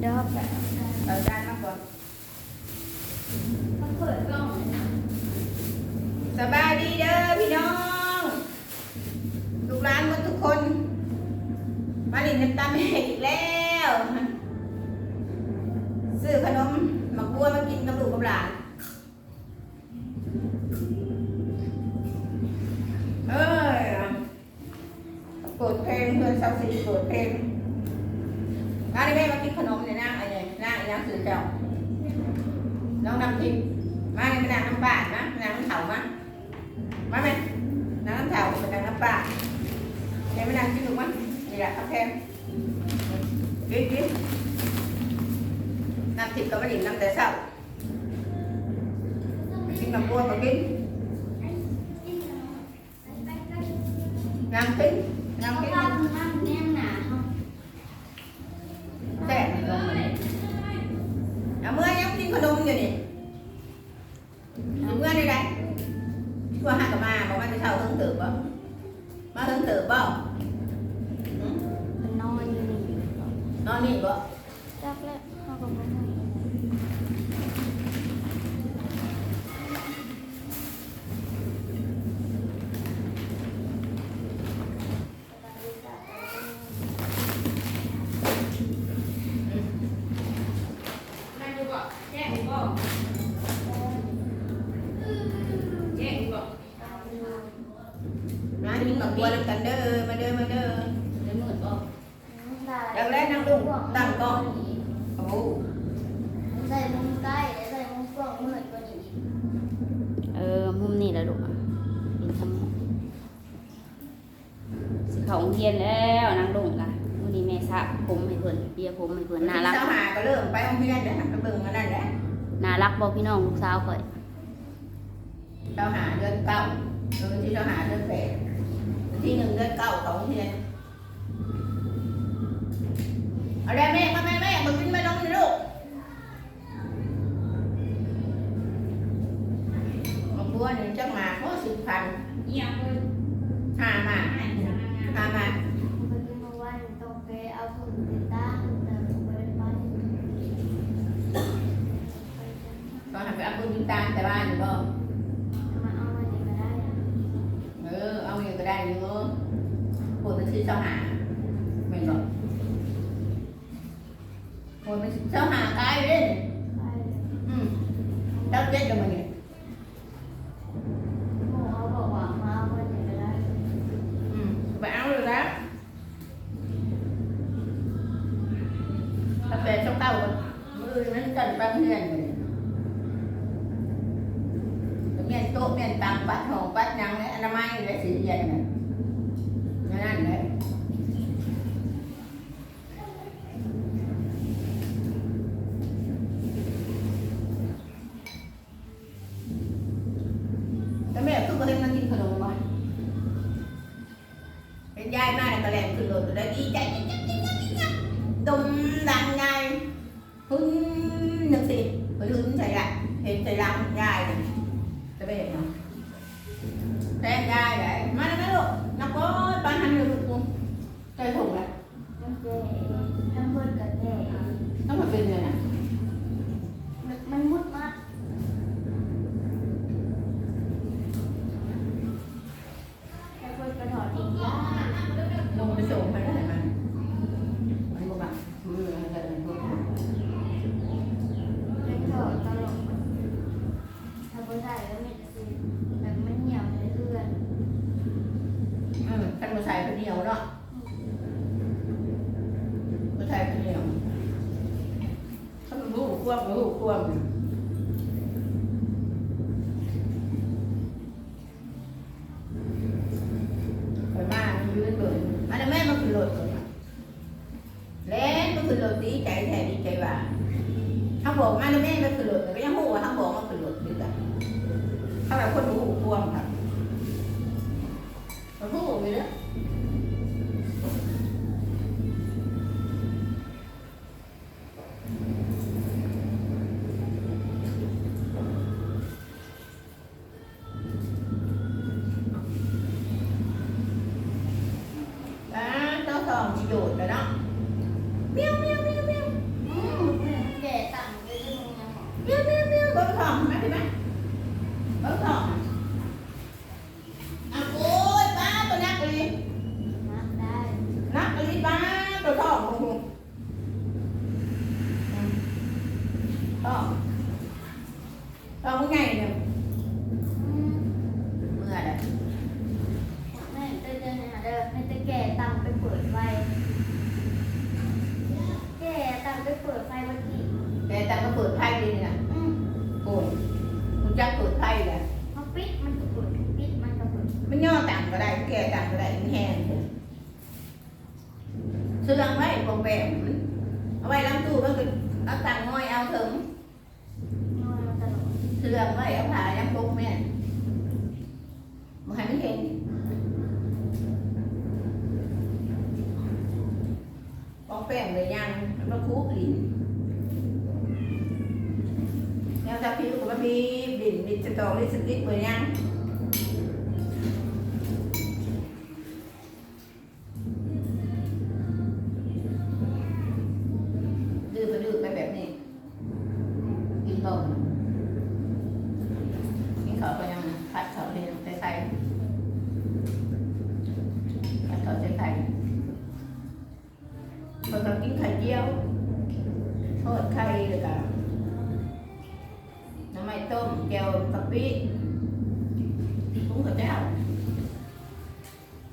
เดี๋ยวไปเอาจานมาก่อนต้องเปิดกล้องสบายดีเด้อพี่น้อง ลูกหลานหมดทุกคน มาลินน้ำตาแม่อีกแล้วซื้อขนมหมักบัวมากินกับลูกกับหลานเอ้ยเปิดเพลงเพื่อนสาวสีเปิดเพลง ป็นนางน้ำป่านเดี๋ยวไม่นางกินถูกมั้ยนี่แหละครับแทนกินกินน้ำทิพย์กับมะลิน้ำแต่เช้ากินกับบัวกับกินนางกินนาง เขา กิน บัวด้วยกันเด้อมาเด้อมาเด้อเดี๋ยวมืดบ่อยากเล่นนั่งลุงตั้งกล้องโอ้โหใส่มุมใกล้แล้วใส่มุมกล้องมืดกว่านี้อีกเออมุมนี้แหละลูกอะเป็นทำสิเขาโรงเรียนแล้วนางลงกันวันนี้แม่สระผมให้เพิ่นเปียผมให้เพิ่นน่ารักเจ้าหาก็เริ่มไปโรงเรียนเดี๋ยวหันไปเบิ่งกันนั่นแหละน่ารักบ่พี่น้องลูกสาวข่อยเจ้าหาเดือนเก้าเดือนที่เจ้าหาเดือนแปดเดือน ที่หนึ่งเดือนเก้าของโรงเรียนเอาได้แม่มาแม่แม่มากินไม่ต้องนี่ลูกหมักบัวนี่เจ้าหมาเขาสิบพัน เอียงเพิ่น หามาหามา เมื่อกี้เมื่อวานต้องไปเอาถุงติดตั้งแต่ไม่ได้ไป ตอนหันไปเอาปืนยิงตามแต่บ้านอยู่บ่ อาอย่างก็ได้อยู่ปวดมันสิเจ้าหาไม่หรอกปวดมันเจ้าหากายเลยอืมเจ้าเจ็ดเดี๋ยวมันนี่หมูเขาบอกว่ามาเนี่ก็ได้อืมไปเอาเลยแล้วกาแฟช่องเต้ามือนั้นกันแป๊บเนียนเลยเมียนโต๊ะเมียนตังปัดหองปัดยังเลยอนามัยเลยสีเย็นเลยนั่น đi chạy tung làm ngay hưng nước gì hưng hưng chạy lại. Hiện chạy làm ngay này cái bề mà. Cái ngay đấy. Mà nó nó nó có bán hàng được không? Cái thùng này nó phải bên này nè ควบรู้ควบไปมายืนเลยมาแล้วแม่มาขึ้นรถเลยเล่นมาขึ้นรถดีใจแท้ดีใจว่าเขาบอกมาแล้วแม่มาขึ้นรถก็ยังหูว่าเขาบอกมาขึ้นรถดีกันเขาแบบคนรู้ควบค่ะมันหูไปเลย โยนแล้วเนาะเมี้ยวเมี้ยวเมี้ยวเมี้ยวแก่ต่ำเลยที่มึงเนี่ยเมี้ยวเมี้ยวเมี้ยวเบิ้งทองเห็นไหมเห็นไหมเบิ้งทองอ่ะโอ้ยป้าตัวนักเลยนักได้นักเลยป้าตัวทองของมึงทองทองมึงไงเนี่ย กระไรแห้งเสื่องไว้โปรแกรมเอาไว้ล้างตู้มันก็เอาตังง่อยเอาถึงเสื่องไว้เอาผ่ายังปุ๊บแม่มาให้มันเห็นปองแป้งเลยยังมาคุกลิ้นแล้วถ้าพี่ก็มาบีบลิ้นบิดจะตองลิ้นสติ๊กเลยยัง ทอดไข่เลยกันน้ำมันต้มแก้วกะปิปรุงกับเจ้า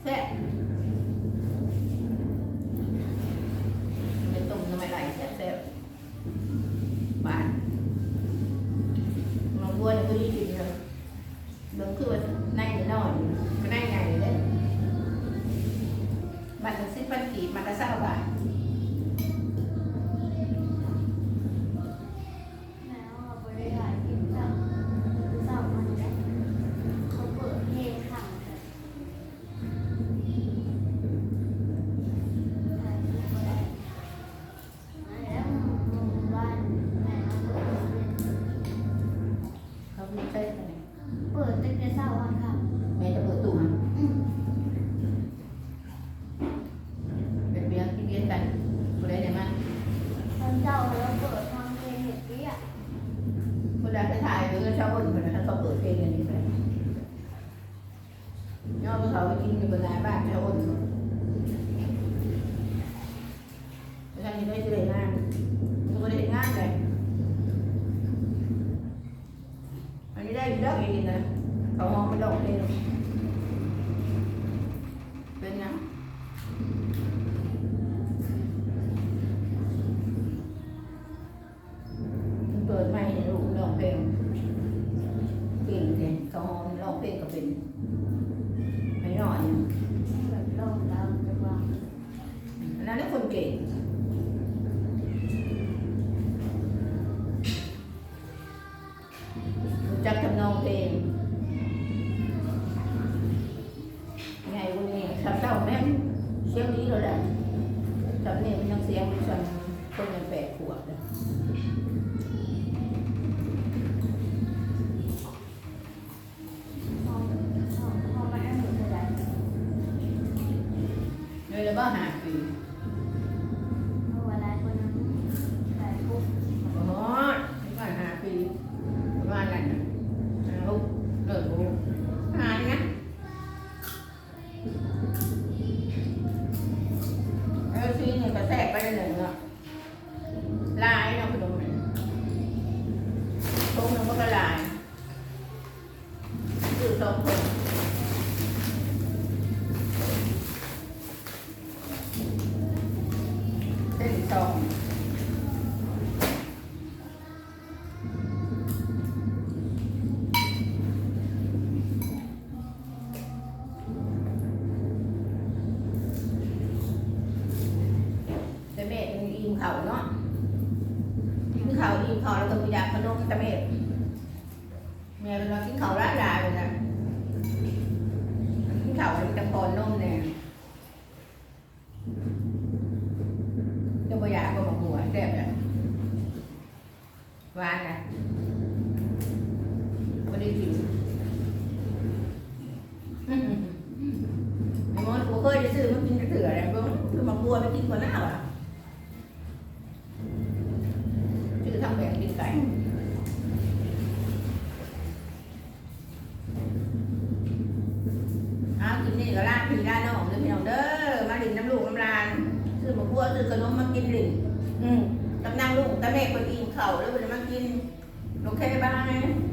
แซ่บเป็นต้มน้ำมันไหลแซ่บๆ บ้านมันวัวเนี่ยก็ยี่สิบเลยเบิ่งคือว่าในหรือนอนก็ในไงเลยมันละสิบปันกีบมันละเศร้าบาท đầu nó vỡ xong thì hết kia mình đã cái thải nữa sau mình mình đã không vỡ tiền này phải. Nhau mình thấu kinh thì mình lại bạc cho mình cái này đây chỉ để làm nhưng mà để ngang này. Anh đây đất gì nè không không có động tiền อสองคนเส้นสองแต่แม่ยังอิ่มเขาเนาะกินเขาวอิ่มเขาวแล้วก็มียาขนมแต่แม่แม่เรากินเขาวร้ายๆเลยนะกินเขาวมันจะพอนมเนี่ยเจะพยาก็มาหัวแซ่บเลยห ว่านนะไม่ได้กินไอ้มดกูเคยได้ซื้อมากินกระเถื่ออะไรบ้างคือมาบัวไปกินก่อนหน้าว่ะชื่อทำแบบกินไก่เอากินนี่ก็ลาพี่ลาน้องเด้อพี่น้องเด้อ มาดินน้ำลูกน้ำลานซื้อมาพัวซื้อขนมมากินดินอืมกำลังลูกตาแม่คนกิน เข่าวแล้วมันมากินโอเคบ้าง